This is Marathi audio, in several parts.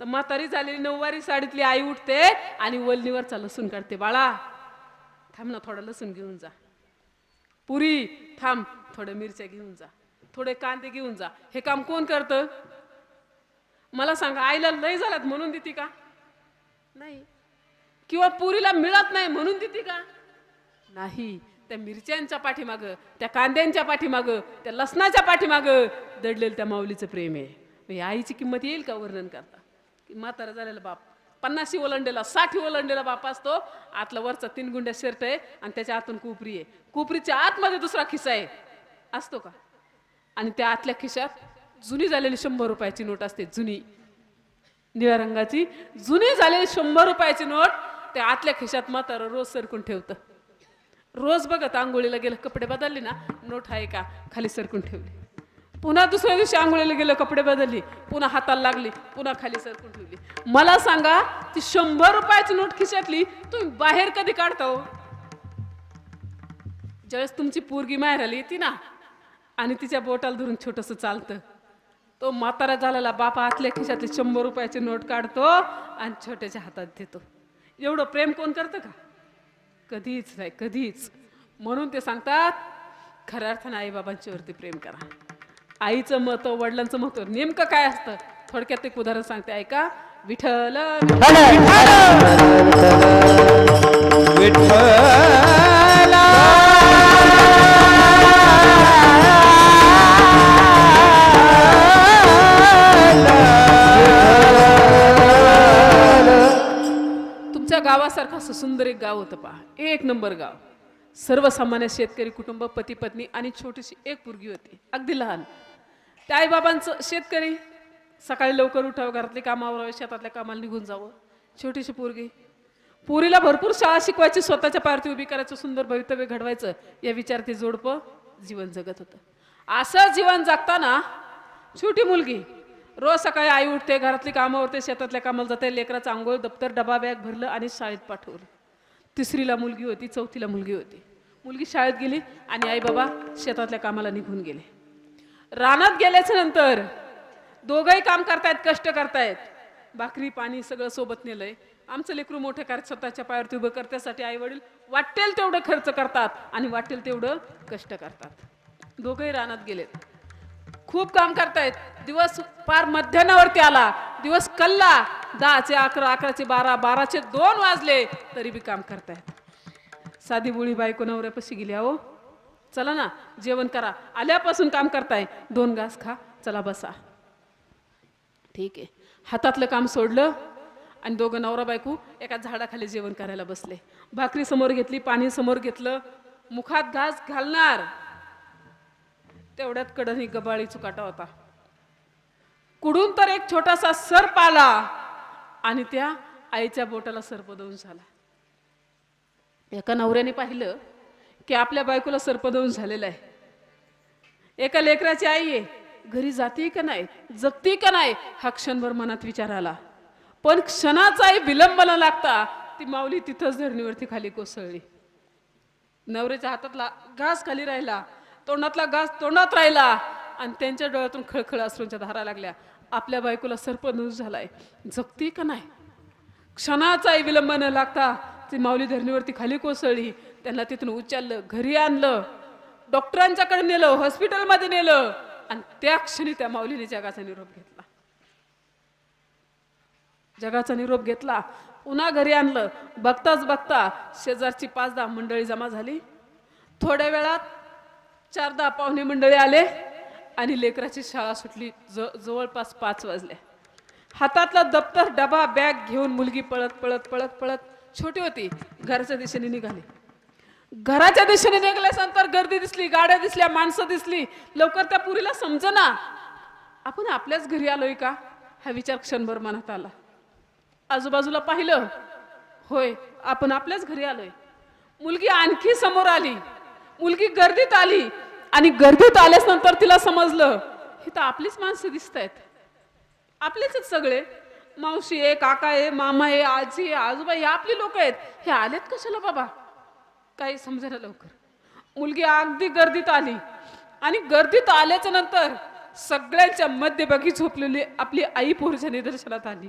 तर म्हातारी झालेली नऊवारी साडीतली आई उठते आणि वल्लीवरचा लसूण काढते बाळा थांब ना थोडं लसूण घेऊन जा. पुरी थांब थोड्या मिरच्या घेऊन जा. थोडे कांदे घेऊन जा. हे काम कोण करतं? मला सांगा आईला लय झालात म्हणून देते का? नाही. किंवा पुरीला मिळत नाही म्हणून देते का? नाही त्या मिरच्यांच्या पाठीमाग त्या कांद्यांच्या पाठीमाग त्या लसणाच्या पाठीमाग दडलेलं त्या माऊलीचं प्रेम आहे. मग आईची किंमत येईल का वर्णन करता? म्हातारा झालेला बाप. पन्नाशी ओलांडेला साठी ओलांडेला बाप असतो. आतला वरचा तीन गुंड्या शर्ट आहे आणि त्याच्या आतून कोपरी आहे. कोपरीच्या आतमध्ये दुसरा खिसा आहे. असतो का? आणि त्या आतल्या खिशात जुनी झालेली शंभर रुपयाची नोट असते जुनी. निळ्या रंगाची. जुनी झालेली शंभर रुपयाची नोट त्या आतल्या खिशात म्हातारं रोज सरकून ठेवतं. रोज बघत आंघोळीला गेलं कपडे बदलले ना नोट आहे का? खाली सरकून ठेवली. पुन्हा दुसऱ्या दिवशी आंघोळीला गेलं कपडे बदलली पुन्हा हाताला लागली पुन्हा खाली सरकून ठेवली. मला सांगा ती शंभर रुपयाची नोट खिशातली तुम्ही बाहेर कधी काढता हो? ज्यावेळेस तुमची पोरगी माहेराला येते ना आणि तिच्या बोटाला धरून छोटंसं चालतं. तो म्हातारा झालेला बापा आतल्या खिशातली शंभर रुपयाची नोट काढतो आणि छोट्याच्या हातात देतो. एवढं प्रेम कोण करतं का? कधीच नाही कधीच. म्हणून ते सांगतात खऱ्या अर्थानं आईबाबांच्यावरती प्रेम करा. आईचं महत्त्व वडिलांचं महत्त्व नेमकं काय असतं? थोडक्यात एक उदाहरण सांगते ऐका. विठ्ठल विठ्ठला. तुमच्या गावासारखं असं सुंदर एक गाव होतं पहा. एक नंबर गाव. सर्वसामान्य शेतकरी कुटुंब पती पत्नी आणि छोटीशी एक पुरगी होती. अगदी लहान. त्या आईबाबांचं शेतकरी सकाळी लवकर उठावं घरातली कामावर शेतातल्या कामाला निघून जावं. छोटीशी पोरगी. पोरीला भरपूर शाळा शिकवायची स्वतःच्या पारती उभी करायचं सुंदर भवितव्य घडवायचं. या विचार ते जोडपं जीवन जगत होतं. असं जीवन जगताना छोटी मुलगी रोज सकाळी आई उठते घरातली कामं उरते शेतातल्या कामाला जाते लेकराचं आंघोळ दप्तर डबा बॅग भरलं आणि शाळेत पाठवलं. तिसरीला मुलगी होती चौथीला मुलगी होती. मुलगी शाळेत गेली आणि आई बाबा शेतातल्या कामाला निघून गेले. रानात गेल्याच्यानंतर दोघंही काम करतायत कष्ट करतायत. भाकरी पाणी सगळं सोबत नेलंय. आमचं लेकरू मोठे कार्य स्वतःच्या पायावरती उभं करण्यासाठी आई वडील वाटेल तेवढं खर्च करतात आणि वाटेल तेवढं कष्ट करतात. दोघंही रानात गेलेत. खूप काम करतायत. दिवस पार मध्यानावरती आला. दिवस कल्ला. दहाचे अकरा अकराचे बारा बाराचे दोन वाजले. तरी बी काम करतायत. साधी बुळी बायको नवऱ्यापाशी गेली अहो. चला ना जेवण करा. आल्यापासून काम करताय. दोन घास खा. चला बसा. ठीक आहे. हातातलं काम सोडलं आणि दोघं नवरा बायको एका झाडाखाली जेवण करायला बसले. भाकरी समोर घेतली पाणी समोर घेतलं. मुखात घास घालणार. तेवढ्यात कडनी गबाळी चुकाटा होता. कुडून तर एक छोटासा सर्प आला आणि त्या आईच्या बोटाला सर्प देऊन झाला. एका नवऱ्याने पाहिलं की आपल्या बायकोला सर्पदंश झालेला आहे. एका लेकराची आई आहे घरी जाते का नाही जगते का नाही हा क्षणभर मनात विचार आला. पण क्षणाचाही विलंब न लागता ती माऊली तिथंच धरणीवरती खाली कोसळली. नवऱ्याच्या हातातला घास खाली राहिला तोंडातला घास तोंडात राहिला आणि त्यांच्या डोळ्यातून खळखळ असरूंच्या धारा लागल्या. आपल्या बायकोला सर्पदंश झालाय जगते का नाही? क्षणाचाही विलंब न लागता ती माऊली धरणीवरती खाली कोसळली. त्यांना तिथून उचललं घरी आणलं. डॉक्टरांच्याकडे नेलं हॉस्पिटलमध्ये नेलं. आणि त्या क्षणी त्या माऊलीने जगाचा निरोप घेतला. जगाचा निरोप घेतला. पुन्हा घरी आणलं. बघताच बघता शेजारची पाच दहा मंडळी जमा झाली. थोड्या वेळात चार दहा पाहुणे मंडळी आले आणि लेकराची शाळा सुटली. ज जवळपास पाच वाजल्या हातातला दप्तर डबा बॅग घेऊन मुलगी पळत पळत पळत पळत छोटी होती. घराच्या दिशेने निघाली. घराच्या दिशेने निघाल्यानंतर गर्दी दिसली गाड्या दिसल्या माणसं दिसली. लवकर त्या पुरीला समजना. आपण आपल्याच घरी आलोय का? हा विचार क्षणभर मनात आला. आजूबाजूला पाहिलं. होय आपण आपल्याच घरी आलोय. मुलगी आणखी समोर आली. मुलगी गर्दीत आली. आणि गर्दीत आल्यास नंतर तिला समजलं ही तर आपलीच माणसं दिसत आहेत आपलेच सगळे. मावशी आहे काका आहे मामा आहे आजी आहे आजोबा हे आपली लोक आहेत. हे आलेत कशाला बाबा? काही समजायला लवकर. मुलगी अगदी गर्दीत आली. आणि गर्दीत आल्याच्यानंतर सगळ्यांच्या मध्यभागी झोपलेली आपली आई पोरच्या निदर्शनात आली.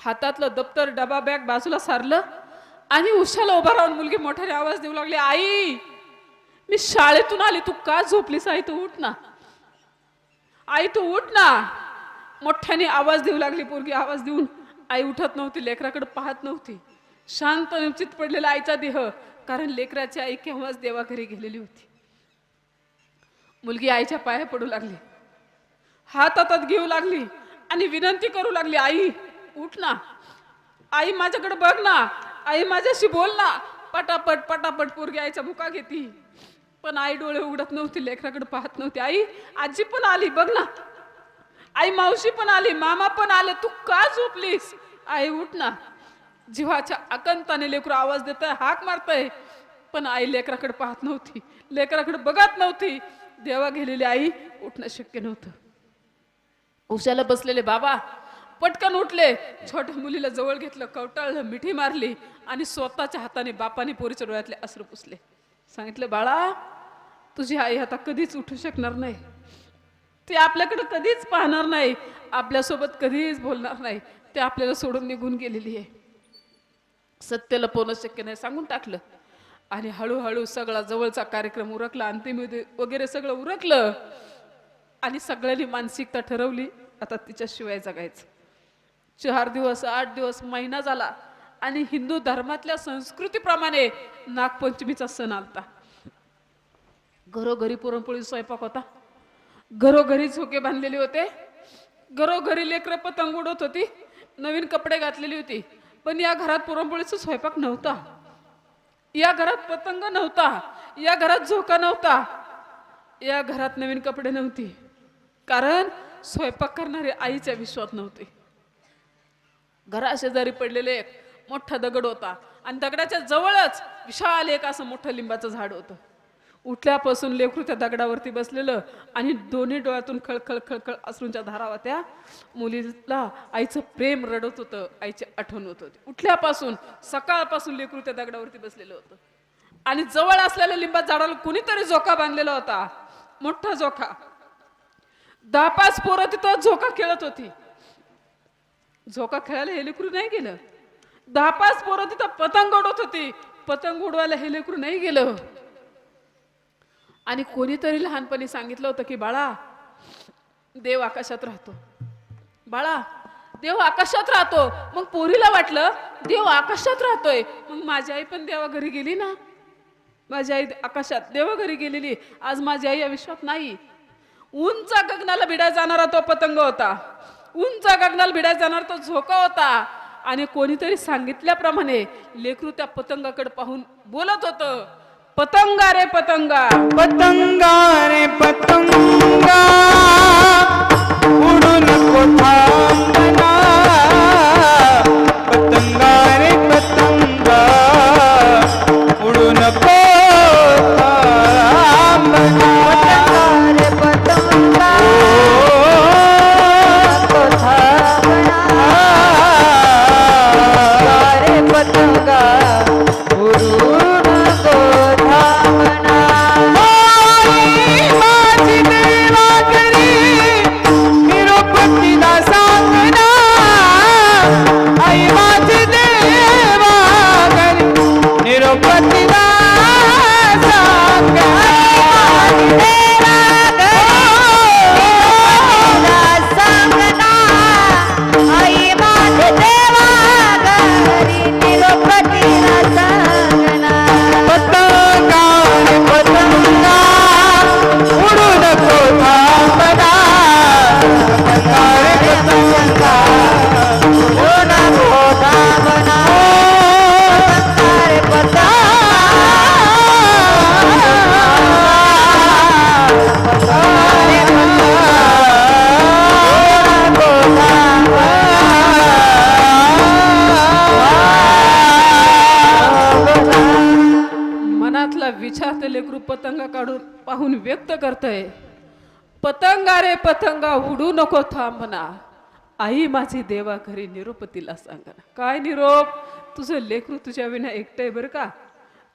हातातलं दप्तर डबा बॅग बाजूला सारलं आणि उशाला उभा राहून मुलगी मोठ्याने आवाज देऊ लागली आई मी शाळेतून आली तू का झोपलीस? आई तू उठ ना. आई तू उठ ना. मोठ्याने आवाज देऊ लागली पोरगी आवाज देऊन. आई उठत नव्हती लेकराकडे पाहत नव्हती. शांत निश्चित पडलेला आईचा देह कारण लेकराची आई केव्हाच देवाघरी गेलेली होती. मुलगी आईच्या पाया पडू लागली. हात हातात घेऊ लागली आणि विनंती करू लागली आई उठ ना. आई माझ्याकडे बघ ना. आई माझ्याशी बोल ना. पटापट पटापट पोरगी आईचा मुका घेती. पण आई डोळे उघडत नव्हती लेकराकडे पाहत नव्हती. आई आजी पण आली बघ ना. आई मावशी पण आली मामा पण आले तू का झोपलीस? आई उठ ना. जीवाच्या आकंताने लेकरू आवाज देत हाक मारतय. पण आई लेकराकडे पाहत नव्हती. लेकराकडे बघत नव्हती. देवा गेलेली आई उठणं शक्य नव्हतं. उशाला बसलेले बाबा पटकन उठले. छोट्या मुलीला जवळ घेतलं कवटाळलं मिठी मारली आणि स्वतःच्या हाताने बापाने पोरीच्या डोळ्यातले अश्रू पुसले. सांगितलं बाळा तुझी आई आता कधीच उठू शकणार नाही. ते आपल्याकडं कधीच पाहणार नाही. आपल्यासोबत कधीच बोलणार नाही. ते आपल्याला सोडून निघून गेलेली आहे. सत्य लपवणं शक्य नाही सांगून टाकलं. आणि हळूहळू सगळा जवळचा कार्यक्रम उरकला. अंतिम वगैरे सगळं उरकलं. आणि सगळ्यांनी मानसिकता ठरवली. आता तिच्याशिवाय जगायचं. चार दिवस आठ दिवस महिना झाला. आणि हिंदू धर्मातल्या संस्कृतीप्रमाणे नागपंचमीचा सण आलता. घरोघरी पुरणपोळी स्वयंपाक होता. घरोघरी झोके बांधलेले होते. घरोघरी लेकरं पतंग उडत होती. नवीन कपडे घातलेली होती. पण या घरात पुरणपोळीचा स्वयंपाक नव्हता. या घरात पतंग नव्हता. या घरात झोका नव्हता. या घरात नवीन कपडे नव्हती. कारण स्वयंपाक करणारे आईच्या विश्वात नव्हते. घरा शेजारी पडलेले एक मोठा दगड होता. आणि दगडाच्या जवळच विशाल एक असं मोठं लिंबाचं झाड होतं. उठल्यापासून लेकरू त्या दगडावरती बसलेलं आणि दोन्ही डोळ्यातून खळखळ खळखळ असूनच्या धारा होत्या. मुलीला आईचं प्रेम रडत होतं आईची आठवण होत होती. उठल्यापासून सकाळपासून लेकरू त्या दगडावरती बसलेलं होतं. आणि जवळ असलेल्या लिंबात झाडाला कुणीतरी झोका बांधलेला होता. मोठा झोका. दहा पाच पोरं तिथं झोका खेळत होती. झोका खेळायला हे लेकरू नाही गेलं. दहा पाच पोरं तिथं पतंग उडवत होती. पतंग उडवायला हे लेकरू नाही गेलं. आणि कोणीतरी लहानपणी सांगितलं होतं की बाळा देव आकाशात राहतो. बाळा देव आकाशात राहतो. मग पोरीला वाटलं देव आकाशात राहतोय. मग माझी आई पण देवा घरी गेली ना. माझी आई आकाशात देवा घरी गेलेली. आज माझी आई या विश्वात नाही. उंच गगनाला भिडाय जाणारा तो पतंग होता. उंच गगनाला भिडाय जाणारा तो झोका होता. आणि कोणीतरी सांगितल्याप्रमाणे लेकरू त्या पतंगाकडे पाहून बोलत होतं. पतंगा रे पतंगा. पतंगा रे पतंगा. उडून कोठा पतंगा रे पतंगा उडू नको थांबना आई माझी देवा घरी निरोपतीला सांगना काय निरोप? तुझं लेकरू तुझ्या विना एकटं आहे बरं का?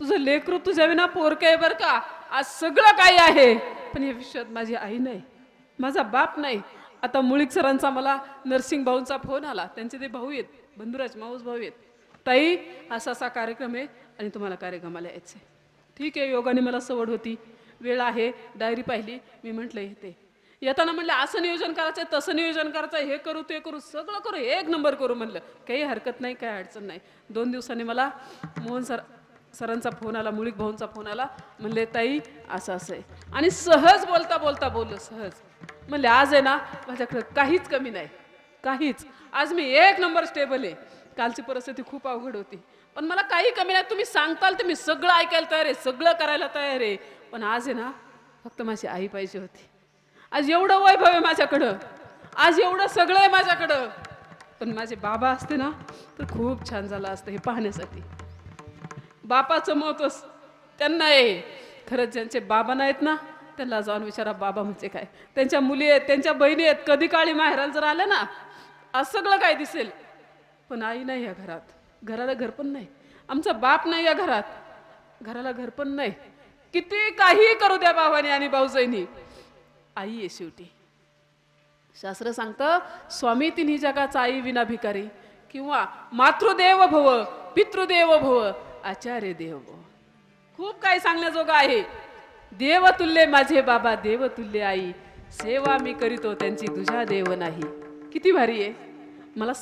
तुझं लेकरू तुझ्या विना पोरकं आहे बरं का? आज सगळं काही आहे. पण या विश्वात माझी आई नाही. माझा बाप नाही. आता मुळीक सरांचा मला नर्सिंग भाऊंचा फोन आला. त्यांचे ते भाऊ आहेत. बंधुराज माऊस भाऊ आहेत. ताई असा असा कार्यक्रम आहे आणि तुम्हाला कार्यक्रमाला यायचं आहे ठीक आहे योगाने मला सवड होती. वेळ आहे डायरी पाहिली मी म्हटलं येते येताना म्हणलं असं नियोजन करायचं तसं नियोजन करायचं हे करू ते करू सगळं करू एक नंबर करू म्हणलं. काही हरकत नाही काही अडचण नाही. दोन दिवसांनी मला मोहन सर सरांचा फोन आला मुळीक भाऊंचा फोन आला म्हणले ताई असं असं आहे. आणि सहज बोलता बोलता बोललो सहज. म्हणले आज आहे ना माझ्याकडे काहीच कमी नाही काहीच. आज मी एक नंबर स्टेबल आहे. कालची परिस्थिती खूप अवघड होती. पण मला काही कमी नाही तुम्ही सांगताल तर मी सगळं ऐकायला तयार आहे सगळं करायला तयार आहे. पण आज आहे ना फक्त माझी आई पाहिजे होती. आज एवढं वैभव आहे माझ्याकडं. आज एवढं सगळं आहे माझ्याकडं. पण माझे बाबा असते ना तर खूप छान झालं असतं हे पाहण्यासाठी. बापाचं महत्त्व त्यांना आहे. खरंच ज्यांचे बाबा नाहीत ना त्यांना जाऊन विचारा बाबा म्हणजे काय? त्यांच्या मुली आहेत त्यांच्या बहिणी आहेत. कधी काळी माहेराला जर आल्या ना आज सगळं काय दिसेल? पण आई नाही या घरात. घराला घर पण नाही. आमचा बाप नाही या घरात. घराला घर पण नाही. किती काही करू द्या बाबाने आणि भाऊजाईनी. आई आहे शेवटी. शास्त्र सांगतं स्वामी तिन्ही जगाचा आई विना भिकारी किंवा मातृदेव भव पितृदेव भव आचार्य देव भव. खूप काही सांगण्याजोगं आहे. देवतुल्य माझे बाबा देवतुल्य आई. सेवा मी करीतो त्यांची तुझ्या देव नाही. किती भारी आहे. मला सांग